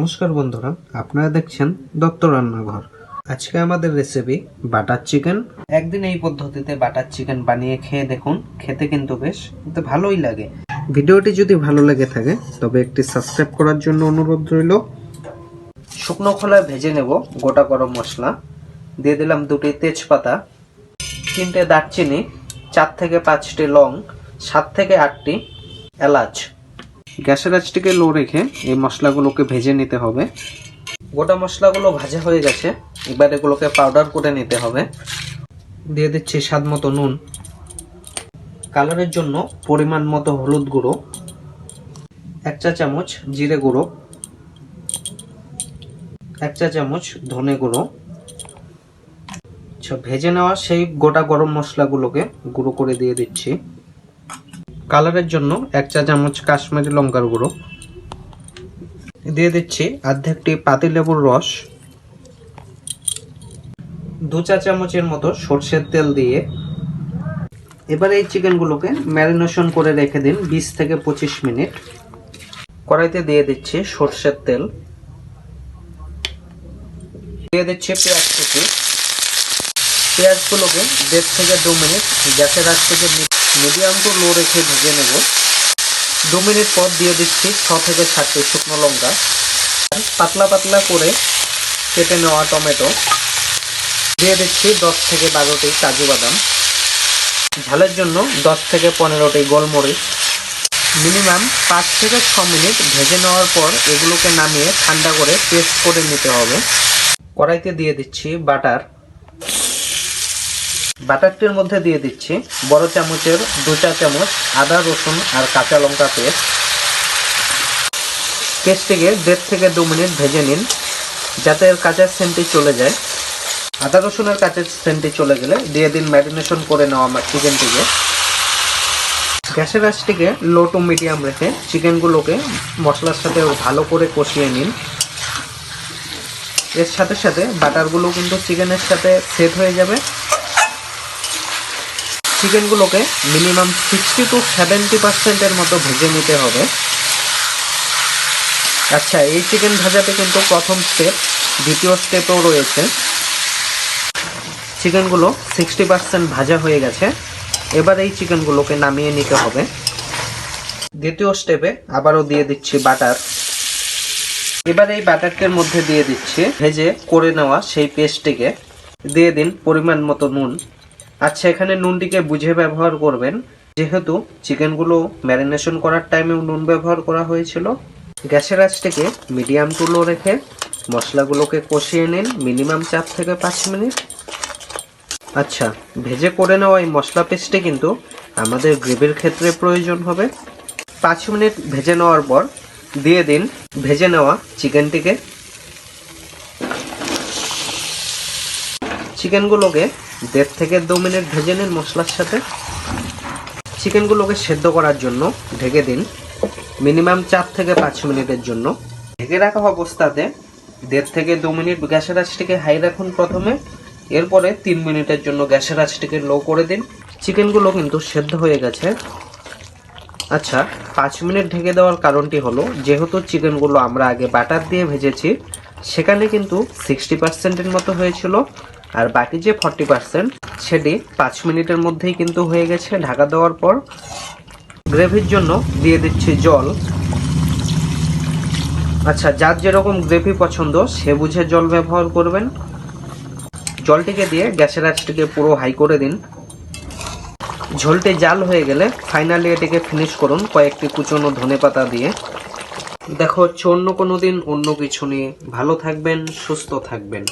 নমস্কার বন্ধুরা, আপনারা দেখছেন দত্ত রান্নাঘর। আজকে আমাদের রেসিপি বাটার চিকেন একদিন এই পদ্ধতিতে বাটার চিকেন বানিয়ে খেয়ে দেখুন, খেতে কিন্তু বেশ, কিন্তু ভালোই লাগে। ভিডিওটি যদি ভালো লেগে থাকে, তবে একটি সাবস্ক্রাইব করার জন্য অনুরোধ রইল। শুকনো খোলায় ভেজে নেব গোটা গরম মশলা। দিয়ে দিলাম দুটি তেজপাতা, তিনটে দারচিনি, চার থেকে পাঁচটি লং, সাত থেকে আটটি এলাচ। গ্যাসের আঁচটিকে লো রেখে এই মশলাগুলোকে ভেজে নিতে হবে। গোটা মশলাগুলো ভাজা হয়ে গেছে। এবার এগুলোকে পাউডার করে নিতে হবে। দিয়ে দিচ্ছি স্বাদ মতো নুন। কালারের জন্য পরিমাণ মতো হলুদ গুঁড়ো। এক চা চামচ জিরে গুঁড়ো। এক চা চামচ ধনে গুঁড়ো। আচ্ছা ভেজে নেওয়া সেই গোটা গরম মশলাগুলোকে গুঁড়ো করে দিয়ে দিচ্ছি। কালারের জন্য এক চা চামচ কাশ্মীরি লঙ্কার গুঁড়ো। দিয়ে দিচ্ছি অর্ধেকটি পাতিলেবুর রস। দু চা চামচের মতো সর্ষের তেল দিয়ে। এবার এই চিকেনগুলোকে ম্যারিনেশন করে রেখে দিন বিশ থেকে পঁচিশ মিনিট। কড়াইতে দিয়ে দিচ্ছি সর্ষের তেল। দিয়ে দিচ্ছি পেঁয়াজ কুচি। পেঁয়াজগুলোকে দেড় থেকে দু মিনিট গ্যাসের আঁচ থেকে মিডিয়াম টু লো রেখে ভেজে নেব। দু মিনিট পর দিয়ে দিচ্ছি ছ থেকে সাতটি শুকনো লঙ্কা। পাতলা পাতলা করে কেটে নেওয়া টমেটো। দিয়ে দিচ্ছি দশ থেকে বারোটি কাজু বাদাম। ঝালের জন্য দশ থেকে পনেরোটি গোলমরিচ। মিনিমাম পাঁচ থেকে ছ মিনিট ভেজে নেওয়ার পর এগুলোকে নামিয়ে ঠান্ডা করে পেস্ট করে নিতে হবে। কড়াইতে দিয়ে দিচ্ছি বাটার। বাটারটির মধ্যে দিয়ে দিচ্ছি। বড় চামচের দু চা চামচ আদা, রসুন আর কাঁচা লঙ্কা পেস্ট। পেস্টটিকে দেড় থেকে দু মিনিট ভেজে নিন, যাতে এর কাঁচা সেন্টটি চলে যায়। আদা রসুনের কাঁচা সেন্টটি চলে গেলে দিয়ে দিন ম্যারিনেশন করে নেওয়া আমার চিকেনটিকে। গ্যাসের আঁচটিকে লো টু মিডিয়াম রেখে চিকেনগুলোকে মশলার সাথে ভালো করে কষিয়ে নিন। এর সাথে সাথে বাটারগুলো কিন্তু চিকেনের সাথে সেট হয়ে যাবে। চিকেনগুলোকে মিনিমাম সিক্সটি টু সেভেন্টি পার্সেন্টের মতো ভেজে নিতে হবে। আচ্ছা এই চিকেন ভাজাতে কিন্তু প্রথম স্টেপ দ্বিতীয় স্টেপও রয়েছে। চিকেনগুলো সিক্সটি পার্সেন্ট ভাজা হয়ে গেছে। এবার এই চিকেনগুলোকে নামিয়ে নিতে হবে। দ্বিতীয় স্টেপে আবারও দিয়ে দিচ্ছি বাটার এবার এই বাটারটির মধ্যে দিয়ে দিচ্ছি ভেজে করে নেওয়া সেই পেস্টটিকে দিয়ে দিন পরিমাণ মতো নুন। আচ্ছা এখানে নুনটিকে বুঝে ব্যবহার করবেন। যেহেতু চিকেনগুলো ম্যারিনেশন করার টাইমেও নুন ব্যবহার করা হয়েছিল, গ্যাসের আঁচটিকে মিডিয়াম টু লো রেখে মশলাগুলোকে কষিয়ে নিন মিনিমাম চার থেকে পাঁচ মিনিট। আচ্ছা ভেজে করে নেওয়া এই মশলা পেস্টে কিন্তু আমাদের গ্রেভির ক্ষেত্রে প্রয়োজন হবে। পাঁচ মিনিট ভেজে নেওয়ার পর দিয়ে দিন ভেজে নেওয়া চিকেনটিকে। চিকেনগুলোকে দেড় থেকে দু মিনিট ভেজে নিন মশলার সাথে। চিকেনগুলোকে সেদ্ধ করার জন্য ঢেকে দিন মিনিমাম চার থেকে পাঁচ মিনিটের জন্য। ঢেকে রাখা অবস্থাতে দেড় থেকে দু মিনিট গ্যাসের আঁচটিকে হাই রাখুন প্রথমে। এরপরে তিন মিনিটের জন্য গ্যাসের আঁচটিকে লো করে দিন। চিকেনগুলো কিন্তু সেদ্ধ হয়ে গেছে। আচ্ছা পাঁচ মিনিট ঢেকে দেওয়ার কারণটি হলো, যেহেতু চিকেনগুলো আমরা আগে বাটার দিয়ে ভেজেছি, সেখানে কিন্তু সিক্সটি পার্সেন্টের মতো হয়েছিল। আর বাকি যে ফর্টি পার্সেন্ট সেটি পাঁচ মিনিটের মধ্যেই কিন্তু হয়ে গেছে, ঢাকা দেওয়ার পর গ্রেভির জন্য দিয়ে দিচ্ছি জল। আচ্ছা যার যেরকম গ্রেভি পছন্দ, সে বুঝে জল ব্যবহার করবেন। জলটিকে দিয়ে গ্যাসের আঁচটিকে পুরো হাই করে দিন। ঝোলটি জাল হয়ে গেলে ফাইনালি এটিকে ফিনিশ করুন কয়েকটি কুচনো ধনে পাতা দিয়ে। দেখো হচ্ছে অন্য কোনো দিন অন্য কিছু নিয়ে। ভালো থাকবেন, সুস্থ থাকবেন।